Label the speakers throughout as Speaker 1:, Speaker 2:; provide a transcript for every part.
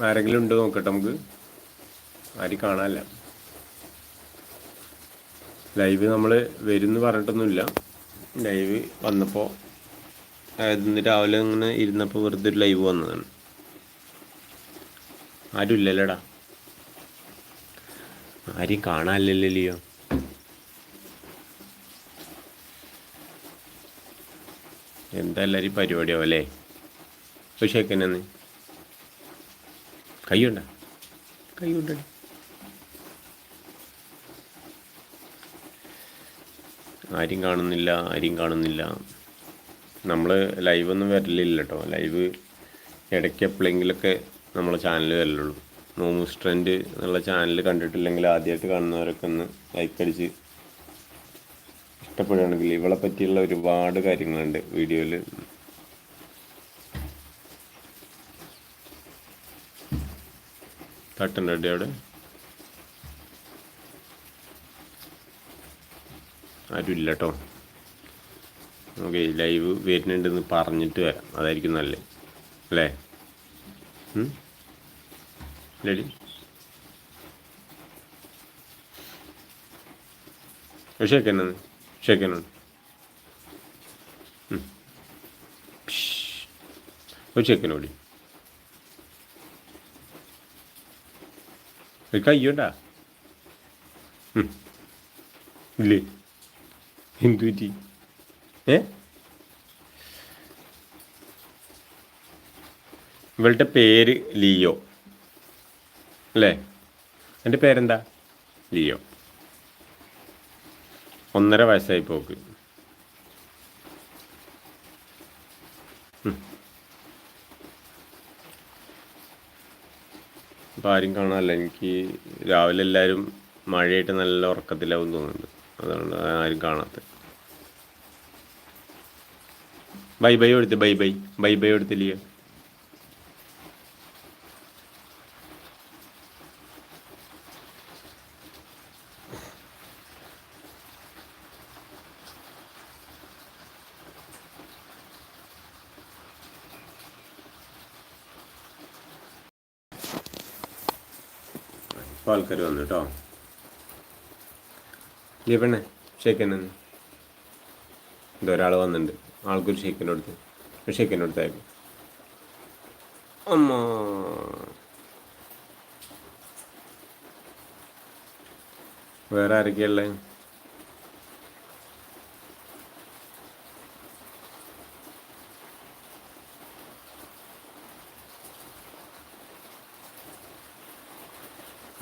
Speaker 1: ആരെങ്കിലും ഉണ്ട് നോക്കട്ടെ നമുക്ക്. ആരും കാണാനില്ല. ലൈവ് നമ്മൾ വരുമെന്ന് പറഞ്ഞിട്ടൊന്നുമില്ല. ലൈവ് വന്നപ്പോൾ അതായത് ഇന്ന് രാവിലെ ഇങ്ങനെ ഇരുന്നപ്പോൾ വെറുതെ ഒരു ലൈവ് വന്നതാണ്. ആരും ഇല്ലല്ലോടാ. ആരും കാണാനില്ലല്ലോ എന്താ എല്ലാവരും പരിപാടിയാവും അല്ലേ? പക്ഷേ എന്നെ കൈയുണ്ട. കൈയുണ്ട. ആരും കാണുന്നില്ല ആരും കാണുന്നില്ല. നമ്മൾ ലൈവൊന്നും വരലില്ല കേട്ടോ ലൈവ് ഇടയ്ക്ക് എപ്പോഴെങ്കിലൊക്കെ നമ്മളെ ചാനൽ വരലുള്ളൂ. നോമൂസ് ട്രെൻഡ് എന്നുള്ള ചാനൽ കണ്ടിട്ടില്ലെങ്കിൽ ആദ്യമായിട്ട് കാണുന്നവരൊക്കെ ഒന്ന് ലൈക്ക് അടിച്ച് ഇഷ്ടപ്പെടുകയാണെങ്കിൽ ഇവളെ പറ്റിയുള്ള ഒരുപാട് കാര്യങ്ങളുണ്ട് വീഡിയോയിൽ തട്ടുണ്ട് അവിടെ. ആരും ഇല്ല കേട്ടോ ഓക്കെ ലൈവ് വരുന്നുണ്ടെന്ന് പറഞ്ഞിട്ട് വരാം. അതായിരിക്കും നല്ലത്. അല്ലേ? ഇല്ലടി. ഷേക്കനാണ് ഷേക്കനാണ് ഒരു ചെക്കനോടി ഒരു കയ്യോട്ടാ ഇല്ലേ? എന്തു പറ്റി ഏ? ഇവളുടെ പേര് ലിയോ. അല്ലേ? എന്റെ പേരെന്താ? ലിയോ. ഒന്നര വയസ്സായി പോക്ക്. ഇപ്പം ആരും കാണാനല്ല എനിക്ക് രാവിലെ എല്ലാവരും മഴയായിട്ട് നല്ല ഉറക്കത്തിലാവും തോന്നുന്നുണ്ട്. അതുകൊണ്ട് ആരും കാണാത്ത. ബൈ ബൈ കൊടുത്ത് ബൈ ബൈ. ബൈ ബൈ കൊടുത്തില്ലയോ ഇപ്പോൾ ആൾക്കാർ വന്നു കേട്ടോ ഇല്ലേ പെണ്ണെ എന്തോ ഇതൊരാൾ വന്നിട്ടുണ്ട് ആൾക്കൊരു ഷേക്കിന്റെ അടുത്ത്. ഒരു ഷേക്കൻ കൊടുത്തായിരുന്നു അമ്മ. വേറെ ആരൊക്കെയുള്ളത്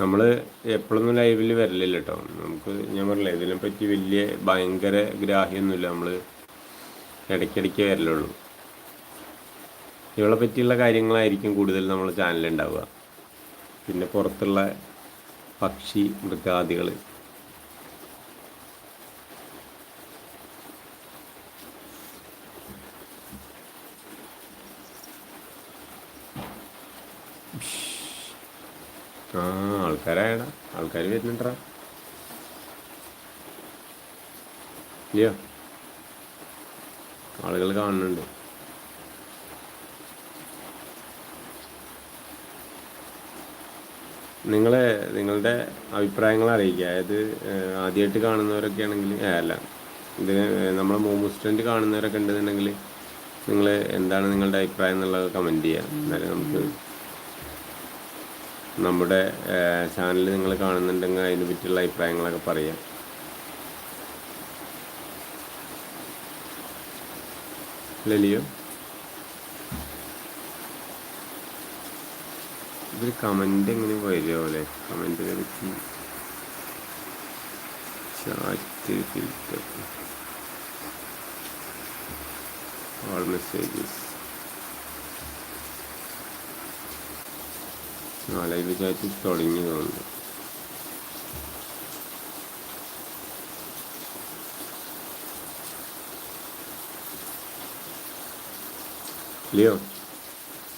Speaker 1: നമ്മൾ എപ്പോഴൊന്നും ലൈവിൽ വരലില്ല കേട്ടോ നമുക്ക് ഞാൻ പറഞ്ഞില്ല ഇതിനെപ്പറ്റി വലിയ ഭയങ്കര ഗ്രാഹ്യമൊന്നുമില്ല നമ്മൾ ഇടയ്ക്കിടയ്ക്ക് വരലുള്ളൂ. ഇവളെ പറ്റിയുള്ള കാര്യങ്ങളായിരിക്കും കൂടുതൽ നമ്മൾ ചാനലുണ്ടാവുക പിന്നെ പുറത്തുള്ള പക്ഷി മൃഗാദികൾ ആ. ആൾക്കാരായടാ. ആൾക്കാർ വരുന്നുണ്ടാ ഇല്ലയോ? ആളുകൾ കാണുന്നുണ്ട്. നിങ്ങളെ നിങ്ങളുടെ അഭിപ്രായങ്ങൾ അറിയിക്കുക. അതായത് ആദ്യമായിട്ട് കാണുന്നവരൊക്കെ ആണെങ്കിൽ അല്ല. ഇതിന് നമ്മളെ മൂമുസ്റ്റന്റ് കാണുന്നവരൊക്കെ ഉണ്ടെന്നുണ്ടെങ്കിൽ നിങ്ങൾ എന്താണ് നിങ്ങളുടെ അഭിപ്രായം എന്നുള്ളത് കമന്റ് ചെയ്യുക. എന്നാലും നമുക്ക് നമ്മുടെ ചാനൽ നിങ്ങൾ കാണുന്നുണ്ടെങ്കിൽ അതിനെ പറ്റിയുള്ള അഭിപ്രായങ്ങളൊക്കെ പറയാം. ലലിയോ? ഇതൊരു കമന്റ് എങ്ങനെ വരുമല്ലേ കമന്റിനെ പറ്റി ചാറ്റ് ഫിൽറ്റർ ഓൾ മെസ്സേജസ് ആ ലൈവ് ചാറ്റ് തുടങ്ങി തോന്നുന്നു. ലിയോ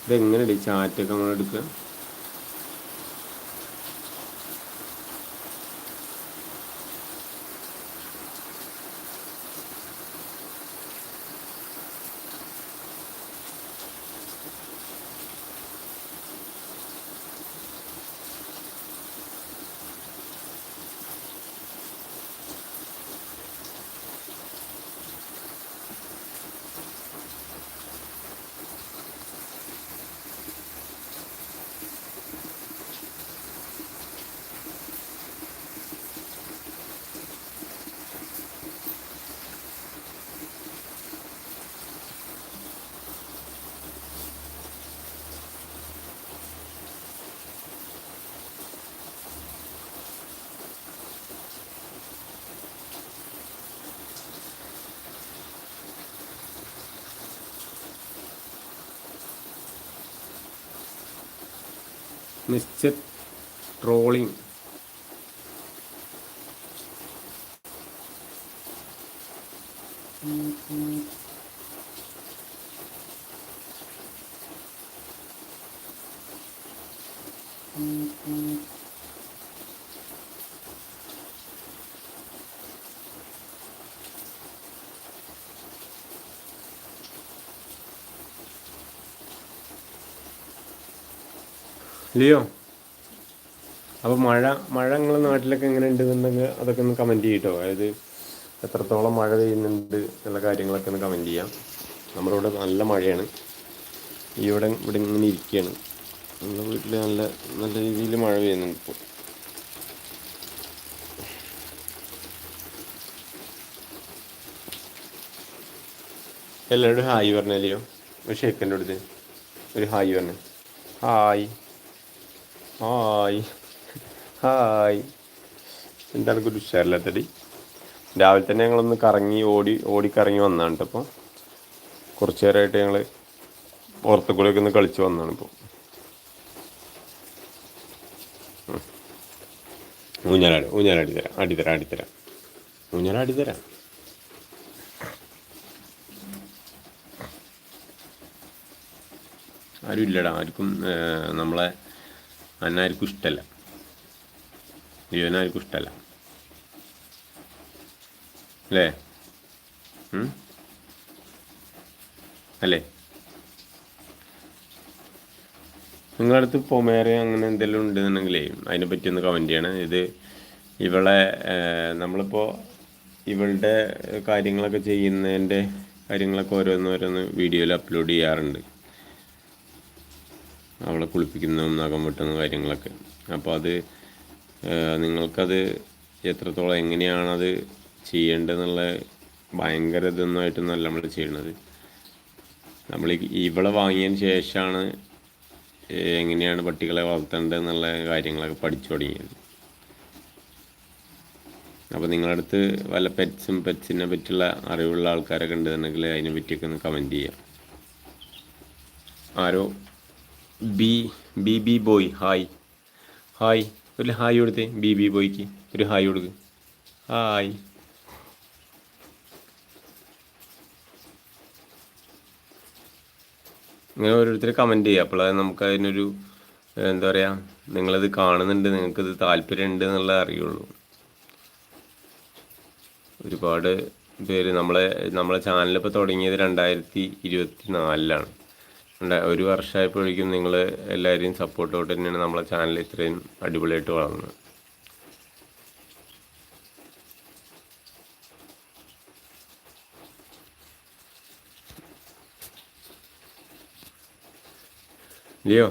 Speaker 1: ഇതെങ്ങനെയാണ് ചാറ്റൊക്കെ നമ്മൾ എടുക്കുക മിസ്റ്റർ ട്രോളിങ് ലിയോ അപ്പോൾ മഴ മഴ നിങ്ങളെ നാട്ടിലൊക്കെ എങ്ങനെ ഉണ്ടെന്നുണ്ടെങ്കിൽ അതൊക്കെ ഒന്ന് കമന്റ് ചെയ്യട്ടോ അതായത് എത്രത്തോളം മഴ പെയ്യുന്നുണ്ട് എന്നുള്ള കാര്യങ്ങളൊക്കെ ഒന്ന് കമന്റ് ചെയ്യാം. നമ്മുടെ ഇവിടെ നല്ല മഴയാണ്. ഇവിടെ ഇവിടെ ഇങ്ങനെ ഇരിക്കുകയാണ് നമ്മുടെ വീട്ടിൽ നല്ല നല്ല രീതിയിൽ മഴ പെയ്യുന്നുണ്ട് ഇപ്പോൾ എല്ലാവരും ഹായ് പറഞ്ഞാലെയോ ഒരു ഷേക്കന്റെ അടുത്ത്. ഒരു ഹായ് പറഞ്ഞു. ഹായ്. ഹായ്. ഹായ്. എന്താണ് ഒരു ഉഷാറില്ലാത്തടി രാവിലെ തന്നെ ഞങ്ങളൊന്ന് കറങ്ങി ഓടി ഓടിക്കറങ്ങി വന്നാണ് കേട്ടോ അപ്പോൾ കുറച്ച് നേരമായിട്ട് ഞങ്ങൾ പുറത്തു കൂടെയൊക്കെ ഒന്ന് കളിച്ച് വന്നാണ് ഇപ്പോൾ ഊഞ്ഞാലാട് ഊഞ്ഞാലാടി തരാം അടിത്തരാം അടിത്തരാം ഊഞ്ഞാലാടി തരാം. ആരും ഇല്ലടാ ആർക്കും നമ്മളെ അന്നാർക്കും ഇഷ്ടമല്ല ജീവനാർക്കും ഇഷ്ടമല്ല അല്ലേ? അല്ലേ? നിങ്ങളുടെ അടുത്ത് പൊമേറെ അങ്ങനെ എന്തെങ്കിലും ഉണ്ടെന്നുണ്ടെങ്കിലേ അതിനെപ്പറ്റി ഒന്ന് കമന്റ് ചെയ്യണം. ഇത് ഇവളെ നമ്മളിപ്പോൾ ഇവളുടെ കാര്യങ്ങളൊക്കെ ചെയ്യുന്നതിന്റെ കാര്യങ്ങളൊക്കെ ഓരോന്ന് ഓരോന്ന് വീഡിയോയിൽ അപ്ലോഡ് ചെയ്യാറുണ്ട്. അവളെ കുളിപ്പിക്കുന്നതും നഖം വെട്ടുന്ന കാര്യങ്ങളൊക്കെ. അപ്പോൾ അത് നിങ്ങൾക്കത് എത്രത്തോളം എങ്ങനെയാണത് ചെയ്യേണ്ടതെന്നുള്ള ഭയങ്കര ഇതൊന്നായിട്ടൊന്നല്ല നമ്മൾ ചെയ്യണത്. നമ്മൾ ഇവിടെ വാങ്ങിയതിന് ശേഷമാണ് എങ്ങനെയാണ് പട്ടികളെ വളർത്തേണ്ടത് എന്നുള്ള കാര്യങ്ങളൊക്കെ പഠിച്ചു തുടങ്ങിയത്. അപ്പോൾ നിങ്ങളുടെ അടുത്ത് വല്ല പെറ്റ്സും പെറ്റ്സിനെ പറ്റിയുള്ള അറിവുള്ള ആൾക്കാരൊക്കെ ഉണ്ടെന്നുണ്ടെങ്കിൽ അതിനെ പറ്റിയൊക്കെ ഒന്ന് കമന്റ് ചെയ്യാം. ആരോ B B B boy hi. Hi. ഒരു ഹായ് കൊടുത്തേ ബി ബി ബോയ്ക്ക്. ഒരു ഹായ് കൊടുക്ക്. ഹായ്. ഇങ്ങനെ ഓരോരുത്തർ കമന്റ് ചെയ്യുക. അപ്പോൾ അത് നമുക്ക് അതിനൊരു എന്താ പറയുക നിങ്ങളത് കാണുന്നുണ്ട്. നിങ്ങൾക്കത് താല്പര്യമുണ്ട് എന്നുള്ളത് അറിയുള്ളൂ. ഒരുപാട് പേര് നമ്മളെ നമ്മളെ ചാനലിപ്പോൾ തുടങ്ങിയത് രണ്ടായിരത്തി ഇരുപത്തി നാലിലാണ് ഒരു വർഷമായപ്പോഴേക്കും നിങ്ങൾ എല്ലാവരെയും സപ്പോർട്ടോട്ട് തന്നെയാണ് നമ്മളെ ചാനൽ ഇത്രയും അടിപൊളിയായിട്ട് വളർന്നത്. ലിയോ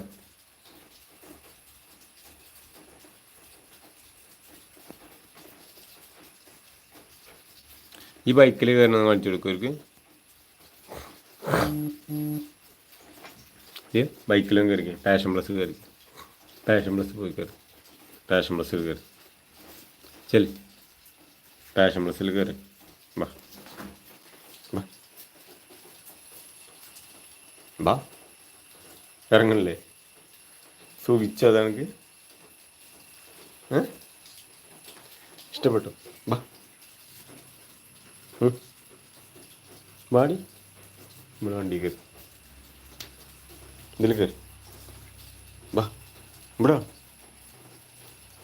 Speaker 1: ഈ ബൈക്കിൽ കയറണം കാണിച്ചു കൊടുക്കും അവർക്ക് ഏ ബൈക്കിലും കയറി പാഷൻ പ്ലസ് കയറി. പാഷൻ പ്ലസ് പോയി കയറി. പാഷൻ പ്ലസ്സിൽ കയറി. ചെൽ പാഷൻ പ്ലസ്സിൽ കയറി. ബാ ബാ വാ. ഇറങ്ങണില്ലേ സുഖിച്ചു അതാണെങ്കിൽ ഇഷ്ടപ്പെട്ടു. ഉം. വാടി. നമ്മുടെ വണ്ടി കയറി. ഇതിൽ കയറി വാ ഇവിടെ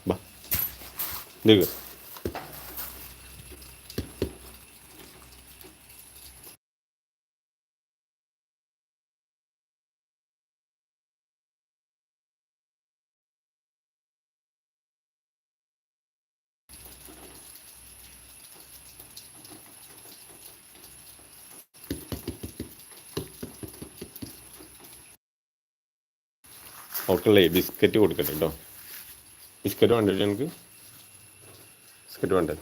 Speaker 1: വാ. ഇതിൽ കയറി അവൾക്കുള്ളേ ബിസ്ക്കറ്റ് കൊടുക്കട്ടെ കേട്ടോ ബിസ്ക്കറ്റ് വേണ്ടേ എനിക്ക് ബിസ്ക്കറ്റ് വേണ്ടത്?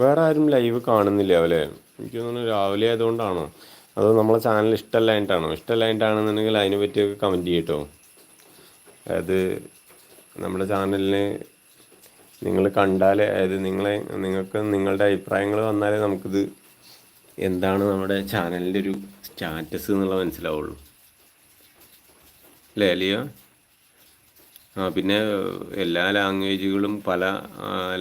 Speaker 1: വേറെ ആരും ലൈവ് കാണുന്നില്ല അവലെ. എനിക്ക് തോന്നുന്നു രാവിലെ ആയതുകൊണ്ടാണോ? അതോ നമ്മളെ ചാനൽ ഇഷ്ടമല്ലായിട്ടാണോ ഇഷ്ടമല്ലായിട്ടാണെന്നുണ്ടെങ്കിൽ അതിനെ പറ്റിയൊക്കെ കമന്റ് ചെയ്യട്ടോ. അതായത് നമ്മുടെ ചാനലിന് നിങ്ങൾ കണ്ടാലേ അതായത് നിങ്ങളെ നിങ്ങൾക്ക് നിങ്ങളുടെ അഭിപ്രായങ്ങൾ വന്നാലേ നമുക്കിത് എന്താണ് നമ്മുടെ ചാനലിന്റെ ഒരു സ്റ്റാറ്റസ് എന്നുള്ള മനസ്സിലാവുള്ളൂ. അല്ലേ അലിയ? ആ പിന്നെ എല്ലാ ലാംഗ്വേജുകളും പല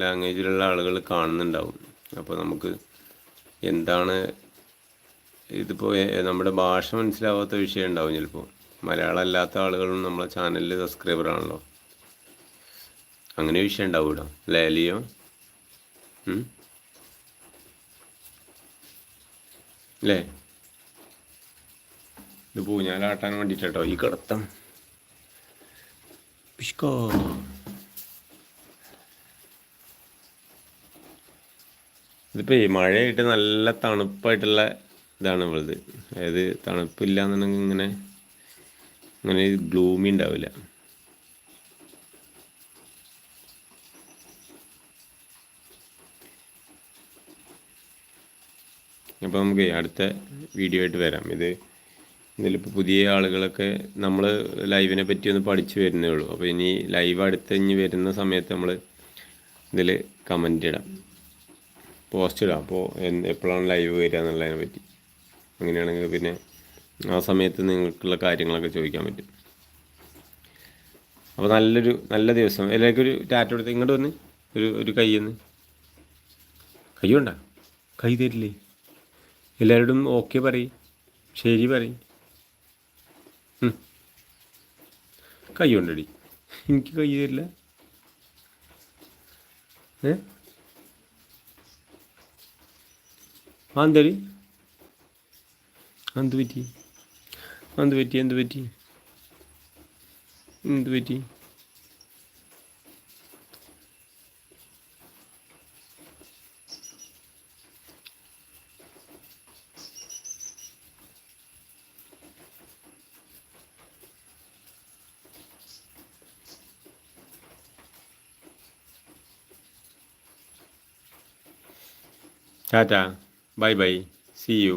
Speaker 1: ലാംഗ്വേജിലുള്ള ആളുകൾ കാണുന്നുണ്ടാവും. അപ്പോൾ നമുക്ക് എന്താണ് ഇതിപ്പോൾ നമ്മുടെ ഭാഷ മനസ്സിലാവാത്ത വിഷയം ഉണ്ടാവും ചിലപ്പോൾ മലയാളം അല്ലാത്ത ആളുകളും നമ്മളെ ചാനലിൽ സബ്സ്ക്രൈബർ ആണല്ലോ. അങ്ങനെ വിഷയം ഉണ്ടാവും അല്ലേ അലിയോ? അല്ലേ ഇത് പൂഞ്ഞാലാട്ടാൻ വേണ്ടിയിട്ടോ ഈ കിടത്തം. പിഷ്കോ ഇതിപ്പോൾ ഈ മഴയായിട്ട് നല്ല തണുപ്പായിട്ടുള്ള ഇതാണ് ഉള്ളത് അതായത് തണുപ്പില്ല എന്നുണ്ടെങ്കിൽ ഇങ്ങനെ അങ്ങനെ ഗ്ലൂമി ഉണ്ടാവില്ല. അപ്പോൾ നമുക്ക് അടുത്ത വീഡിയോ ആയിട്ട് വരാം. ഇത് ഇതിലിപ്പോൾ പുതിയ ആളുകളൊക്കെ നമ്മൾ ലൈവിനെ പറ്റി ഒന്ന് പഠിച്ചു വരുന്നേ ഉള്ളൂ. അപ്പോൾ ഇനി ലൈവ് അടുത്ത് ഇനി വരുന്ന സമയത്ത് നമ്മൾ ഇതിൽ കമന്റ് ഇടാം. പോസ്റ്റ് ഇടാം. അപ്പോൾ എപ്പോഴാണ് ലൈവ് വരിക എന്നുള്ളതിനെ പറ്റി. അങ്ങനെയാണെങ്കിൽ പിന്നെ ആ സമയത്ത് നിങ്ങൾക്കുള്ള കാര്യങ്ങളൊക്കെ ചോദിക്കാൻ പറ്റും. അപ്പോൾ നല്ലൊരു നല്ല ദിവസം. എല്ലാവർക്കും ഒരു ടാറ്റ കൊടുത്ത് ഇങ്ങോട്ട് വന്ന്. ഒരു ഒരു കൈ ഒന്ന്. കൈ കൊണ്ടാ? കൈ തരില്ലേ? എല്ലാവരോടും ഓക്കെ പറയും ശരി പറയും. കൈ കൊണ്ടടി എനിക്ക് കൈ തരില്ല. ഏ? ആ എന്തടി എന്ത് പറ്റി? എന്ത് പറ്റി? എന്ത് പറ്റി? എന്ത് പറ്റി? Tata bye bye see you